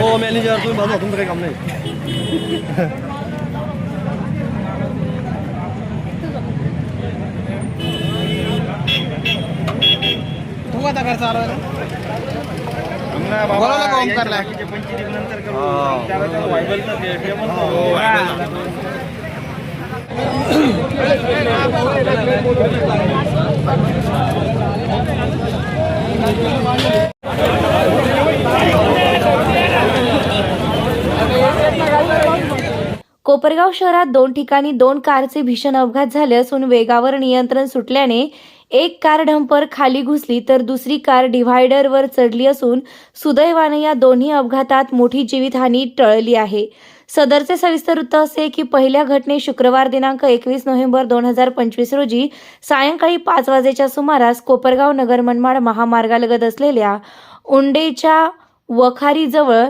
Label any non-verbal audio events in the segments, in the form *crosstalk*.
हो मॅनेजर तुम्ही बाजू तुमचं काही काम नाही. तू आता खर्च आला बोलावलं का ओमकारला *coughs* *coughs* *coughs* कोपरगाव शहरात दोन ठिकाणी दोन कारचे भीषण अपघात झाले असून वेगावर नियंत्रण सुटल्याने एक कार डंपर खाली घुसली तर दुसरी कार डिव्हायडरवर चढली असून सुदैवाने या दोन्ही अपघातात मोठी जीवितहानी टळली आहे. सदरचे सविस्तर वृत्त असे की पहिल्या घटनेत शुक्रवार दिनांक एकवीस नोव्हेंबर दोन हजार पंचवीस रोजी सायंकाळी पाच वाजेच्या सुमारास कोपरगाव नगर मनमाड महामार्गालगत असलेल्या उंडेच्या वखारीजवळ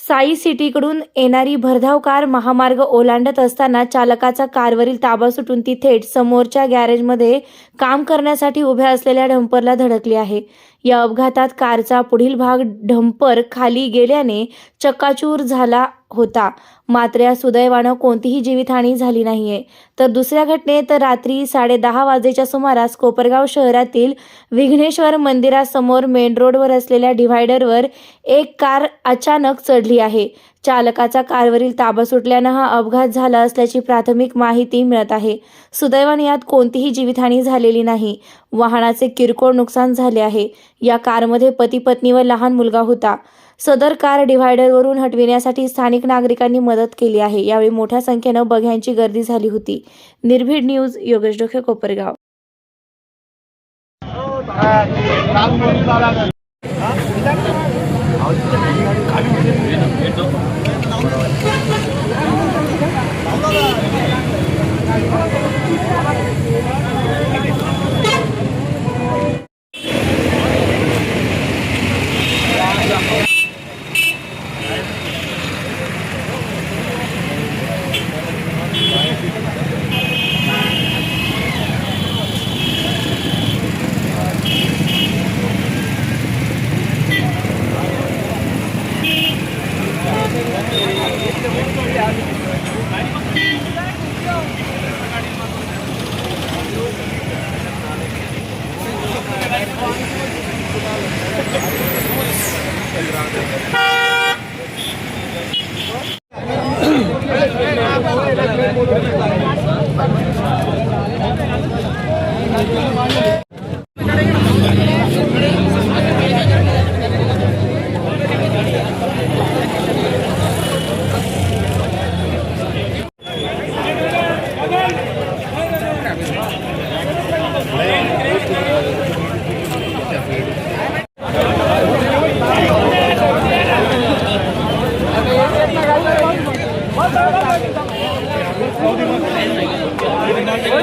साई सिटीकडून येणारी भरधाव कार महामार्ग ओलांडत असताना चालकाचा कारवरील ताबा सुटून ती थेट समोरच्या गॅरेजमध्ये काम करण्यासाठी उभ्या असलेल्या डंपरला धडकली आहे. या अपघातात कारचा पुढील भाग ढंपर खाली गेल्याने चक्काचूर झाला होता. मात्र या सुदैवानं कोणतीही जीवितहानी झाली नाहीये. तर दुसऱ्या घटनेत रात्री साडेदहा वाजेच्या सुमारास कोपरगाव शहरातील विघ्नेश्वर मंदिरासमोर मेन रोडवर असलेल्या डिव्हायडरवर एक कार अचानक चढली आहे. चालकाचा कारवरील ताबा सुटल्यानं हा अपघात झाला असल्याची प्राथमिक माहिती मिळत आहे. सुदैवाने यात कोणतीही जीवितहानी झालेली नाही. वाहनाचे किरकोळ नुकसान झाले आहे. या कारमध्ये पती पत्नी व लहान मुलगा होता. सदर कार डिव्हायडरवरून हटविण्यासाठी स्थानिक नागरिकांनी मदत केली आहे. यावेळी मोठ्या संख्येनं बघ्यांची गर्दी झाली होती. Nirbhid news Yogesh Dokhe Kopargaon. 나오는 거 아니야? 가는 거 아니야?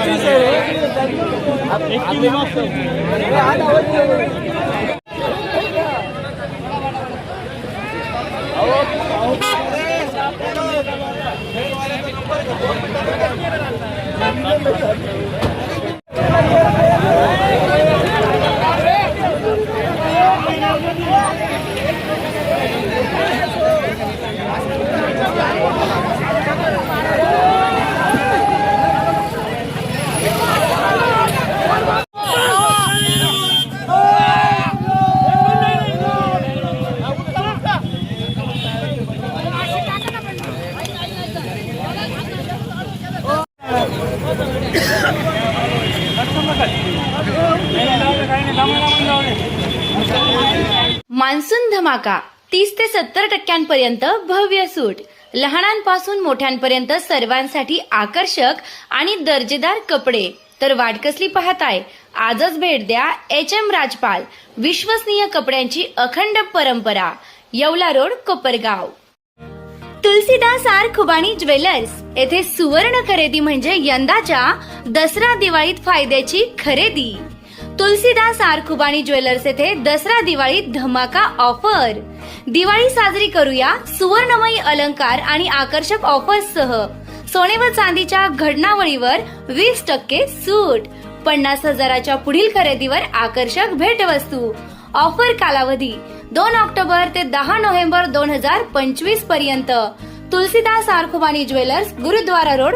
చూసారు मान्सून धमाका. तीस ते सत्तर टक्क्यांपर्यंत भव्य सूट. लहानांपासून मोठ्यांपर्यंत सर्वांसाठी आकर्षक आणि दर्जेदार कपडे. तर वाट कसली पाहताय? आजच भेट द्या एच एम राजपाल विश्वसनीय कपड्यांची अखंड परंपरा. Yeola road Kopargaon. Tulsidas R Khubani jewellers. येथे सुवर्ण खरेदी म्हणजे यंदाच्या दसरा दिवाळीत फायद्याची खरेदी. तुलसीदास आरखुबाणी ज्वेलर्स येथे दसरा दिवाळी धमाका ऑफर. दिवाळी साजरी करूया सुवर्णमयी अलंकार आणि आकर्षक ऑफर्ससह सोने व चांदीच्या घडणावळीवर वीस टक्के सूट. पन्नास हजाराच्या पुढील खरेदीवर आकर्षक भेटवस्तू. ऑफर कालावधी दोन ऑक्टोबर ते दहा नोव्हेंबर दोन हजार पंचवीसपर्यंत. तुलसीदास आरखुबानी ज्वेलर्स गुरुद्वारा रोड